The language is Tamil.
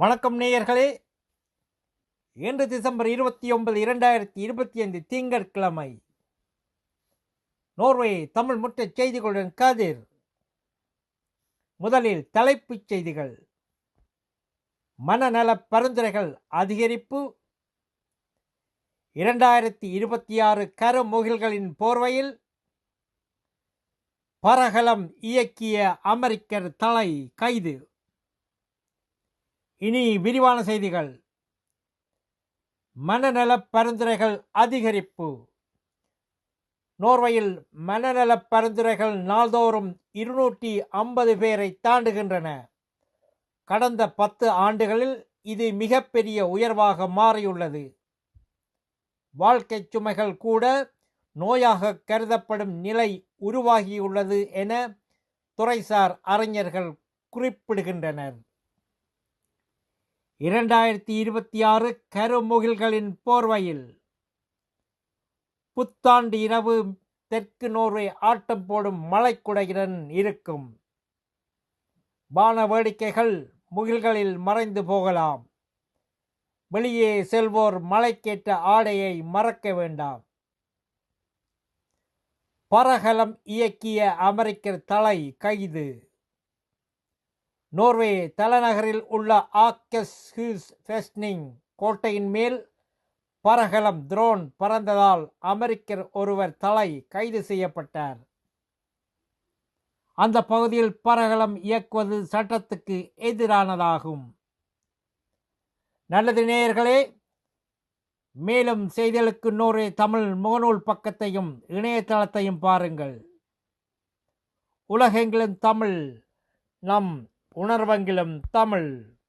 வணக்கம் நேயர்களே. இன்று டிசம்பர் இருபத்தி ஒன்பது இரண்டாயிரத்தி இருபத்தி ஐந்து திங்கட்கிழமை. நோர்வே தமிழ் முற்ற செய்திகளுடன் காதிர். முதலில் தலைப்புச் செய்திகள். மனநல பரிந்துரைகள் அதிகரிப்பு. இரண்டாயிரத்தி இருபத்தி ஆறு கருமுகில்களின் போர்வையில். பரகலம் இயக்கிய அமெரிக்கர் தலை கைது. இனி விரிவான செய்திகள். மனநல பரிந்துரைகள் அதிகரிப்பு. நோர்வையில் மனநல பரிந்துரைகள் நாள்தோறும் இருநூற்றி ஐம்பது பேரை தாண்டுகின்றன. கடந்த பத்து ஆண்டுகளில் இது மிகப்பெரிய உயர்வாக மாறியுள்ளது. வாழ்க்கை சுமைகள் கூட நோயாக கருதப்படும் நிலை உருவாகியுள்ளது என துறைசார் அறிஞர்கள் குறிப்பிடுகின்றனர். இரண்டாயிரத்தி இருபத்தி ஆறு கருமுகில்களின் போர்வையில். புத்தாண்டு இரவு தெற்கு நோர்வே ஆட்டம் போடும் மலைக்குடையுடன் இருக்கும். வான வேடிக்கைகள் முகில்களில் மறைந்து போகலாம். வெளியே செல்வோர் மலைக்கேற்ற ஆடையை மறக்க வேண்டாம். பரகலம் இயக்கிய அமெரிக்கர் தலை கைது. நோர்வே தலைநகரில் உள்ள ஆக்கஸ் ஹில்ஸ் ஃபெஸ்னிங் கோட்டையின் மேல் பரகலம் துரோன் பறந்ததால் அமெரிக்கர் ஒருவர் தலை கைது செய்யப்பட்டார். அந்த பகுதியில் பரகலம் இயக்குவது சட்டத்துக்கு எதிரானதாகும். நல்லது நேயர்களே மேலும் செய்திகளுக்கு நோரே தமிழ் முகநூல் பக்கத்தையும் இணையதளத்தையும் பாருங்கள். உலகெங்கிலும் தமிழ் நம் உணர்வங்கிலும் தமிழ்.